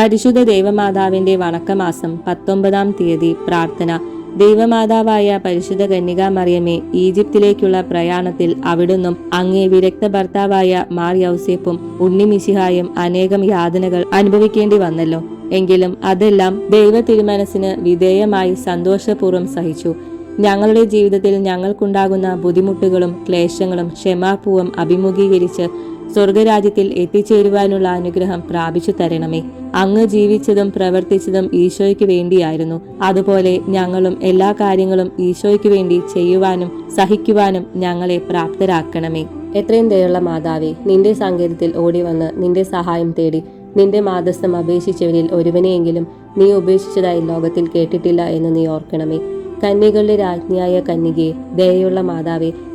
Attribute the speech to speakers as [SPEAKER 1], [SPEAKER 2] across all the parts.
[SPEAKER 1] പരിശുദ്ധ ദേവമാതാവിന്റെ വണക്കമാസം പത്തൊമ്പതാം തീയതി പ്രാർത്ഥന. ദൈവമാതാവായ പരിശുദ്ധ കന്യക മറിയമേ ഈജിപ്തിലേക്കുള്ള പ്രയാണത്തിൽ അവിടുന്നും അങ്ങേ വിരക്ത ഭർത്താവായ മാർ യൗസേപ്പും ഉണ്ണിമിശിഹായും അനേകം യാതനകൾ അനുഭവിക്കേണ്ടി വന്നല്ലോ. എങ്കിലും അതെല്ലാം ദൈവ തിരുമനസിന് വിധേയമായി സന്തോഷപൂർവം സഹിച്ചു. ഞങ്ങളുടെ ജീവിതത്തിൽ ഞങ്ങൾക്കുണ്ടാകുന്ന ബുദ്ധിമുട്ടുകളും ക്ലേശങ്ങളും ക്ഷമാപൂർവം അഭിമുഖീകരിച്ച് സ്വർഗരാജ്യത്തിൽ എത്തിച്ചേരുവാനുള്ള അനുഗ്രഹം പ്രാപിച്ചു തരണമേ. അങ്ങ് ജീവിച്ചതും പ്രവർത്തിച്ചതും ഈശോയ്ക്ക് വേണ്ടിയായിരുന്നു. അതുപോലെ ഞങ്ങളും എല്ലാ കാര്യങ്ങളും ഈശോയ്ക്ക് വേണ്ടി ചെയ്യുവാനും സഹിക്കുവാനും ഞങ്ങളെ പ്രാപ്തരാക്കണമേ. എത്രയും ദയുള്ള മാതാവേ നിന്റെ സങ്കേതത്തിൽ ഓടി വന്ന് നിന്റെ സഹായം തേടി നിന്റെ മാതസ്ഥം അപേക്ഷിച്ചവരിൽ ഒരുവനെയെങ്കിലും നീ ഉപേക്ഷിച്ചതായി ലോകത്തിൽ കേട്ടിട്ടില്ല എന്ന് നീ ഓർക്കണമേ. കന്യകളുടെ രാജ്ഞിയായ കന്യകയെ ദയയുള്ള മാതാവേ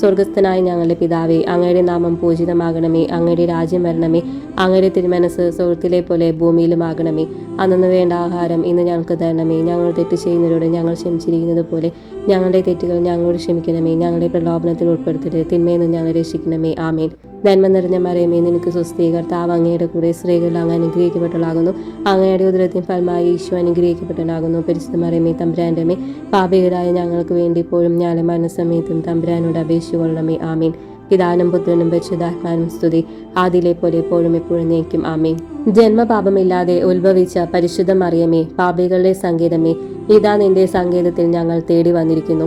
[SPEAKER 1] സ്വർഗസ്ഥനായ ഞങ്ങളുടെ പിതാവേ അങ്ങയുടെ നാമം പൂജിതമാകണമേ അങ്ങയുടെ രാജ്യം വരണമേ അങ്ങയുടെ തിരുമനസ് സ്വർഗത്തിലെ പോലെ ഭൂമിയിലുമാകണമേ. അന്നു വേണ്ട ആഹാരം ഇന്ന് ഞങ്ങൾക്ക് തരണമേ. ഞങ്ങൾ തെറ്റ് ചെയ്യുന്നവരോട് ഞങ്ങൾ ക്ഷമിച്ചിരിക്കുന്നത് പോലെ ഞങ്ങളുടെ തെറ്റുകൾ ഞങ്ങളോട് ക്ഷമിക്കണമേ. ഞങ്ങളുടെ പ്രലോഭനത്തിൽ ഉൾപ്പെടുത്തരുത്. തിന്മയെന്ന് ഞങ്ങൾ രക്ഷിക്കണമേ. ആമേൻ. നന്മ നിറഞ്ഞ മറിയമേ നിനക്ക് കർത്താവ് അങ്ങയുടെ കൂടെ സ്ത്രീകൾ അങ്ങ് അനുഗ്രഹിക്കപ്പെട്ടവളാകുന്നു. അങ്ങയുടെ ഉദരത്തിൻ ഫലമായി ഈശോ അനുഗ്രഹിക്കപ്പെട്ടനാകുന്നു പരിശുദ്ധ മറിയമേ തമ്പുരാന്റെ മേ പാപികരായ ഞങ്ങൾക്ക് വേണ്ടി ഇപ്പോഴും ഞാനും മനസ്സമയത്തും തമ്പുരാനോട് അപേക്ഷിച്ചുകൊള്ളണമേ ആമീൻ. പിതാനും പുത്രനും പരിശുദ്ധാത്മാനും സ്തുതി. ആദിലെ പോലെ എപ്പോഴും എപ്പോഴും നീക്കും ആമീൻ. ജന്മപാപമില്ലാതെ ഉത്ഭവിച്ച പരിശുദ്ധ മറിയമേ പാപികളുടെ സംഗീതമേ ഇതാ നിന്റെ സംഗീതത്തിൽ ഞങ്ങൾ തേടി വന്നിരിക്കുന്നു.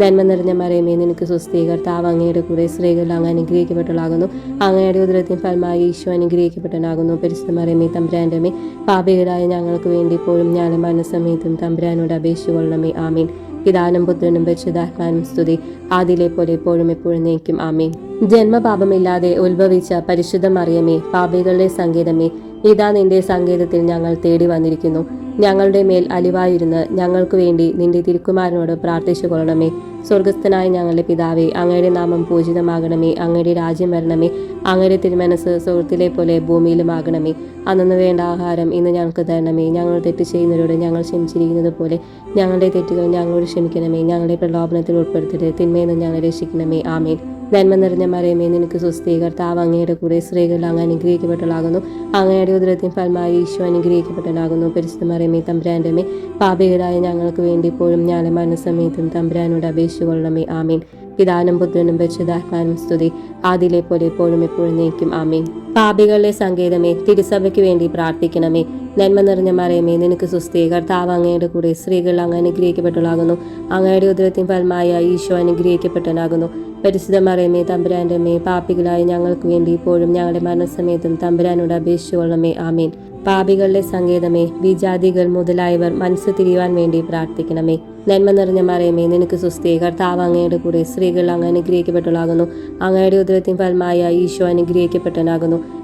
[SPEAKER 1] നന്മ നിറഞ്ഞ മറിയമേ നിനക്ക് സ്വസ്ഥീകർത്താവ് അങ്ങയുടെ കൂടെ സ്ത്രീകൾ അങ്ങ് അനുഗ്രഹിക്കപ്പെട്ടവളാകുന്നു. അങ്ങയുടെ ഉദരത്തിൻ ഫലമായി ഈശോ അനുഗ്രഹിക്കപ്പെട്ടനാകുന്നു പരിശുദ്ധ മറിയമേ തമ്പുരാന്റെ പാപികളായ ഞങ്ങൾക്ക് വേണ്ടി ഇപ്പോഴും ഞാനും തമ്പ്രാനോട് തമ്പുരാനോട് അപേക്ഷിച്ചുകൊള്ളണമേ. ആമീൻ. പിതാനും പുത്രനും പരിശുദ്ധാത്മാനും സ്തുതി. ആദിലെ പോലെ എപ്പോഴും എപ്പോഴും നീക്കും ആമീൻ. ജന്മപാപമില്ലാതെ ഉത്ഭവിച്ച പരിശുദ്ധ മറിയമേ പാപികളുടെ സങ്കേതമേ ഇതാ നിന്റെ സങ്കേതത്തിൽ ഞങ്ങൾ തേടി വന്നിരിക്കുന്നു. ഞങ്ങളുടെ മേൽ അലിവായിരുന്ന് ഞങ്ങൾക്ക് വേണ്ടി നിന്റെ തിരുക്കുമാരനോട് പ്രാർത്ഥിച്ചു കൊള്ളണമേ സ്വർഗസ്ഥനായ ഞങ്ങളുടെ പിതാവേ അങ്ങയുടെ നാമം പൂജിതമാകണമേ. അങ്ങയുടെ രാജ്യം വരണമേ. അങ്ങയുടെ തിരുമനസ് സുഹൃത്തിലെ പോലെ ഭൂമിയിലുമാകണമേ. അന്നു വേണ്ട ആഹാരം ഇന്ന് ഞങ്ങൾക്ക് തരണമേ. ഞങ്ങൾ തെറ്റ് ചെയ്യുന്നവരോട് ഞങ്ങൾ ക്ഷമിച്ചിരിക്കുന്നത് പോലെ ഞങ്ങളുടെ തെറ്റുകൾ ഞങ്ങളോട് ക്ഷമിക്കണമേ. ഞങ്ങളുടെ പ്രലോഭനത്തിൽ ഉൾപ്പെടുത്തരുത്. തിന്മയെന്ന് ഞങ്ങളെ രക്ഷിക്കണമേ. ആമേൻ. നന്മ നിറഞ്ഞ മറിയമേ നിനക്ക് കർത്താവ് അങ്ങയുടെ കൂടെ സ്ത്രീകൾ അങ്ങ് അനുഗ്രഹിക്കപ്പെട്ടളാകുന്നു അങ്ങയുടെ ഉദരത്തിൻ ഫലമായി ഈശോ അനുഗ്രഹിക്കപ്പെട്ടവനാകുന്നു. പരിശുദ്ധ മറിയമേ തമ്പുരാന്റെ മേ പാപികരായ ഞങ്ങൾക്ക് വേണ്ടി ഇപ്പോഴും ഞാനും മരണസമയത്തും തമ്പുരാനോട് അപേക്ഷിച്ചുകൊള്ളണമേ ആമീൻ. പിതാനും പുത്രനും പരിശുദ്ധാത്മാനും സ്തുതി. ആദിലെ പോലെ എപ്പോഴും എപ്പോഴും നീക്കും ആമേ പാപികളുടെ സങ്കേതമേ തിരുസഭയ്ക്ക് വേണ്ടി പ്രാർത്ഥിക്കണമേ. നന്മ നിറഞ്ഞ മറിയമേ നിനക്ക് സുസ്ഥീ കർത്താവ് അങ്ങയുടെ കൂടെ സ്ത്രീകൾ അങ്ങ് അനുഗ്രഹിക്കപ്പെട്ടളാകുന്നു അങ്ങയുടെ ഉദരത്തിൻ ഫലമായ ഈശോ അനുഗ്രഹിക്കപ്പെട്ടനാകുന്നു പരിശുദ്ധ മറിയമേ തമ്പുരാന്റെ മേ പാപികളായ ഞങ്ങൾക്ക് വേണ്ടി ഇപ്പോഴും ഞങ്ങളുടെ മരണസമയത്തും തമ്പുരാനോട് അപേക്ഷിച്ചുകൊള്ളമേ ആമീൻ. പാപികളുടെ സങ്കേതമേ വിജാതികൾ മുതലായവർ മനസ്സ് തിരിയുവാൻ വേണ്ടി പ്രാർത്ഥിക്കണമേ. നന്മ നിറഞ്ഞ മറിയമേ നിനക്ക് സുസ്ഥീ കർത്താവ് അങ്ങയുടെ കൂടെ സ്ത്രീകൾ അങ്ങ് അനുഗ്രഹിക്കപ്പെട്ടവളാകുന്നു. അങ്ങയുടെ ഉദരത്തിൻ ഫലമായ ഈശോ അനുഗ്രഹിക്കപ്പെട്ടവനാകുന്നു.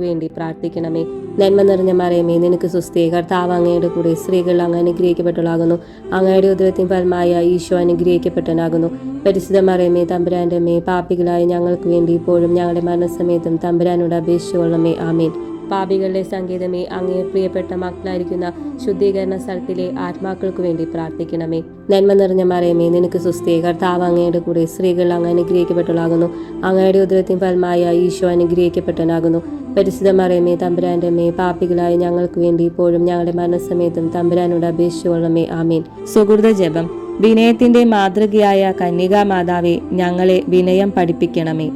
[SPEAKER 1] വേണ്ടി പ്രാർത്ഥിക്കണമേ. നന്മ നിറഞ്ഞ മറിയമേ നിനക്ക് സുസ്ഥീ കർത്താവ് അങ്ങയുടെ കൂടെ സ്ത്രീകൾ അങ്ങ് അനുഗ്രഹിക്കപ്പെട്ടുള്ളാകുന്നു അങ്ങയുടെ ഉദരത്തിൻ ഫലമായ ഈശോ അനുഗ്രഹിക്കപ്പെട്ടനാകുന്നു പരിശുദ്ധ മറിയമേ തമ്പുരാന്റെ മേ പാപ്പികളായ ഞങ്ങൾക്ക് വേണ്ടി ഇപ്പോഴും ഞങ്ങളുടെ മരണസമയത്തും തമ്പുരാനോട് അപേക്ഷിച്ചുകൊള്ളമേ ആമീൻ. പാപികളുടെ സംഗീതമേ അങ്ങേ പ്രിയപ്പെട്ട മക്കളായിരിക്കുന്ന ശുദ്ധീകരണ സ്ഥലത്തിലെ ആത്മാക്കൾക്ക് വേണ്ടി പ്രാർത്ഥിക്കണമേ. നന്മ നിറഞ്ഞ മറയമേ നിനക്ക് സുസ്ഥിയെ കർത്താവ് അങ്ങയുടെ കൂടെ സ്ത്രീകൾ അങ്ങ് അനുഗ്രഹിക്കപ്പെട്ടവളാകുന്നു. അങ്ങയുടെ ഉദരത്തിൻ ഫലമായ ഈശോ അനുഗ്രഹിക്കപ്പെട്ടനാകുന്നു പരിശുദ്ധ മറയമേ തമ്പുരാന്റെ മേ പാപികളായ ഞങ്ങൾക്ക് വേണ്ടി ഇപ്പോഴും ഞങ്ങളുടെ മരണസമയത്തും തമ്പുരാനോട് അപേക്ഷിച്ചുകൊള്ളമേ ആമീൻ. സുഹൃത ജപം. വിനയത്തിന്റെ മാതൃകയായ കന്യകാ മാതാവെ ഞങ്ങളെ വിനയം പഠിപ്പിക്കണമേ.